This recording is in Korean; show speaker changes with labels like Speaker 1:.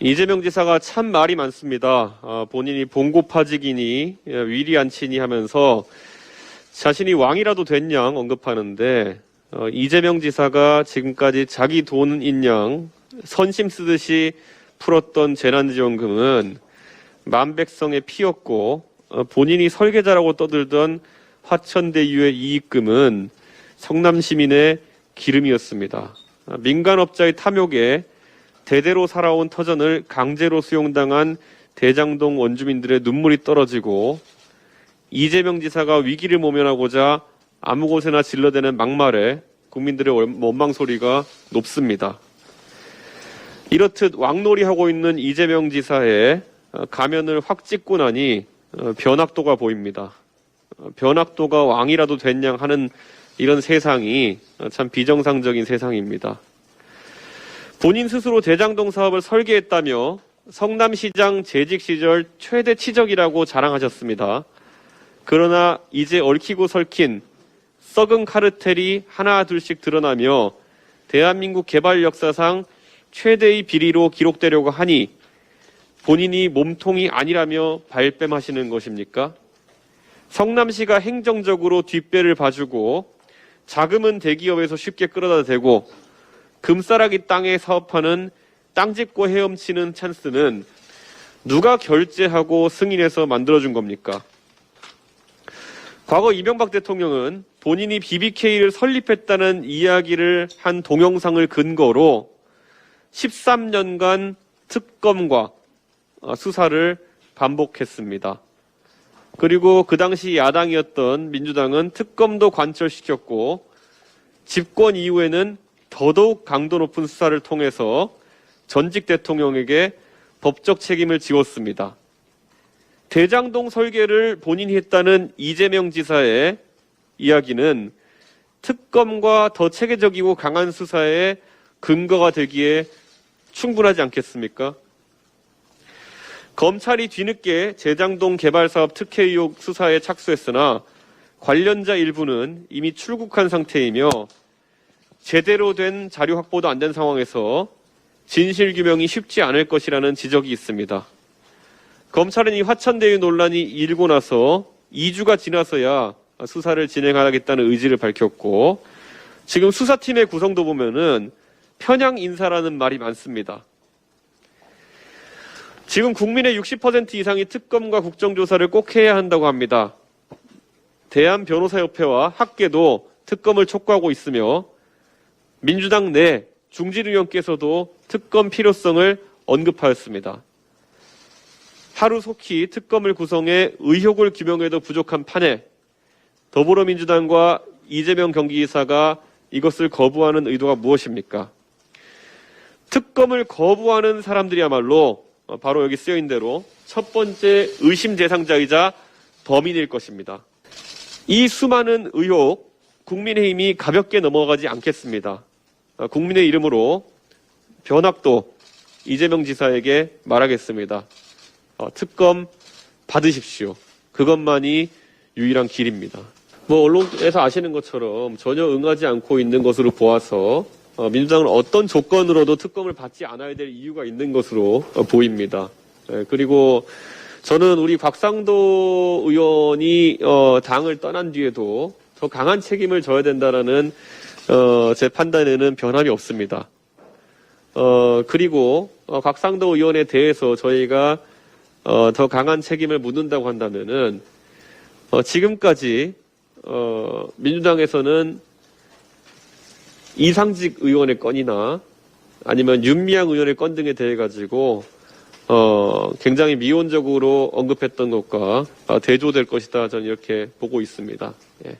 Speaker 1: 이재명 지사가 참 말이 많습니다. 아, 본인이 봉고파직이니 예, 위리안치니 하면서 자신이 왕이라도 된 양 언급하는데 어, 이재명 지사가 지금까지 자기 돈 인 양 선심 쓰듯이 풀었던 재난지원금은 만백성의 피였고 어, 본인이 설계자라고 떠들던 화천대유의 이익금은 성남 시민의 기름이었습니다. 아, 민간업자의 탐욕에 대대로 살아온 터전을 강제로 수용당한 대장동 원주민들의 눈물이 떨어지고 이재명 지사가 위기를 모면하고자 아무 곳에나 질러대는 막말에 국민들의 원망 소리가 높습니다. 이렇듯 왕놀이하고 있는 이재명 지사의 어, 가면을 확 찍고 나니 어, 변학도가 보입니다. 어, 변학도가 왕이라도 된양 하는 이런 세상이 어, 참 비정상적인 세상입니다. 본인 스스로 대장동 사업을 설계했다며 성남시장 재직 시절 최대 치적이라고 자랑하셨습니다. 그러나 이제 얽히고 설킨 썩은 카르텔이 하나 둘씩 드러나며 대한민국 개발 역사상 최대의 비리로 기록되려고 하니 본인이 몸통이 아니라며 발뺌하시는 것입니까? 성남시가 행정적으로 뒷배를 봐주고 자금은 대기업에서 쉽게 끌어다 대고 금싸라기 땅에 사업하는 땅짓고 헤엄치는 찬스는 누가 결제하고 승인해서 만들어준 겁니까? 과거 이명박 대통령은 본인이 BBK를 설립했다는 이야기를 한 동영상을 근거로 13년간 특검과 어, 수사를 반복했습니다. 그리고 그 당시 야당이었던 민주당은 특검도 관철시켰고 집권 이후에는 더더욱 강도 높은 수사를 통해서 전직 대통령에게 법적 책임을 지웠습니다. 대장동 설계를 본인이 했다는 이재명 지사의 이야기는 특검과 더 체계적이고 강한 수사의 근거가 되기에 충분하지 않겠습니까? 검찰이 뒤늦게 재장동 개발 사업 특혜 의혹 수사에 착수했으나 관련자 일부는 이미 출국한 상태이며 제대로 된 자료 확보도 안 된 상황에서 진실 규명이 쉽지 않을 것이라는 지적이 있습니다. 검찰은 이 화천대유 논란이 일고 나서 2주가 지나서야 수사를 진행하겠다는 의지를 밝혔고 지금 수사팀의 구성도 보면은 편향 인사라는 말이 많습니다. 지금 국민의 60% 이상이 특검과 국정조사를 꼭 해야 한다고 합니다. 대한변호사협회와 학계도 특검을 촉구하고 있으며 민주당 내 중진 의원께서도 특검 필요성을 언급하였습니다. 하루속히 특검을 구성해 의혹을 규명해도 부족한 판에 더불어민주당과 이재명 경기지사가 이것을 거부하는 의도가 무엇입니까? 특검을 거부하는 사람들이야말로 어, 바로 여기 쓰여 있는 대로 첫 번째 의심 대상자이자 범인일 것입니다. 이 수많은 의혹 국민의힘이 가볍게 넘어가지 않겠습니다. 어, 국민의 이름으로 변학도 이재명 지사에게 말하겠습니다. 어, 특검 받으십시오. 그것만이 유일한 길입니다. 뭐 언론에서 아시는 것처럼 전혀 응하지 않고 있는 것으로 보아서 어, 민주당은 어떤 조건으로도 특검을 받지 않아야 될 이유가 있는 것으로 어, 보입니다. 예, 그리고 저는 우리 곽상도 의원이 어, 당을 떠난 뒤에도 더 강한 책임을 져야 된다라는 어, 제 판단에는 변함이 없습니다. 어, 그리고 어, 곽상도 의원에 대해서 저희가 어, 더 강한 책임을 묻는다고 한다면은 어, 지금까지 어, 민주당에서는 이상직 의원의 건이나 아니면 윤미향 의원의 건 등에 대해 가지고 어, 굉장히 미온적으로 언급했던 것과 어, 대조될 것이다 저는 이렇게 보고 있습니다. 예.